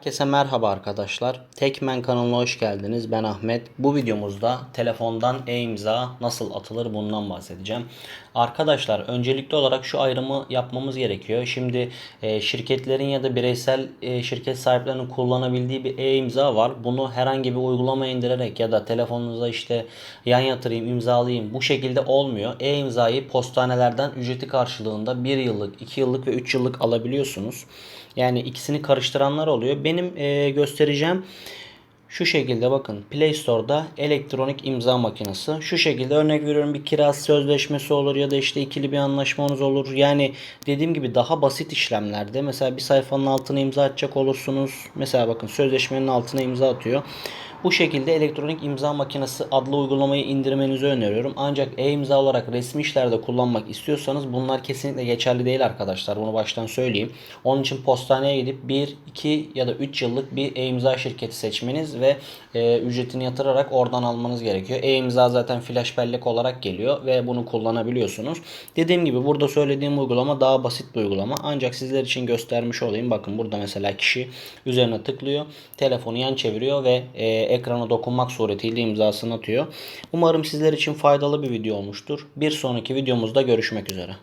Herkese merhaba arkadaşlar. Tekmen kanalına hoş geldiniz. Ben Ahmet. Bu videomuzda telefondan e-imza nasıl atılır bundan bahsedeceğim. Arkadaşlar öncelikli olarak şu ayrımı yapmamız gerekiyor. Şimdi e, şirketlerin ya da bireysel e, şirket sahiplerinin kullanabildiği bir e-imza var. Bunu herhangi bir uygulama indirerek ya da telefonunuza işte yan yatırayım, imzalayayım bu şekilde olmuyor. E-imzayı postanelerden ücreti karşılığında 1 yıllık, 2 yıllık ve 3 yıllık alabiliyorsunuz. Yani ikisini karıştıranlar oluyor. Benim e, göstereceğim şu şekilde bakın Play Store'da elektronik imza makinesi. Şu şekilde örnek veriyorum bir kira sözleşmesi olur ya da işte ikili bir anlaşmanız olur. Yani dediğim gibi daha basit işlemlerde mesela bir sayfanın altına imza atacak olursunuz. Mesela bakın sözleşmenin altına imza atıyor. Bu şekilde elektronik imza makinesi adlı uygulamayı indirmenizi öneriyorum. Ancak e-imza olarak resmi işlerde kullanmak istiyorsanız bunlar kesinlikle geçerli değil arkadaşlar. Bunu baştan söyleyeyim. Onun için postaneye gidip 1, 2 ya da 3 yıllık bir e-imza şirketi seçmeniz ve e, ücretini yatırarak oradan almanız gerekiyor. E-imza zaten flash bellek olarak geliyor ve bunu kullanabiliyorsunuz. Dediğim gibi burada söylediğim uygulama daha basit bir uygulama. Ancak sizler için göstermiş olayım. Bakın burada mesela kişi üzerine tıklıyor. Telefonu yan çeviriyor ve e, ekrana dokunmak suretiyle imzasını atıyor. Umarım sizler için faydalı bir video olmuştur. Bir sonraki videomuzda görüşmek üzere.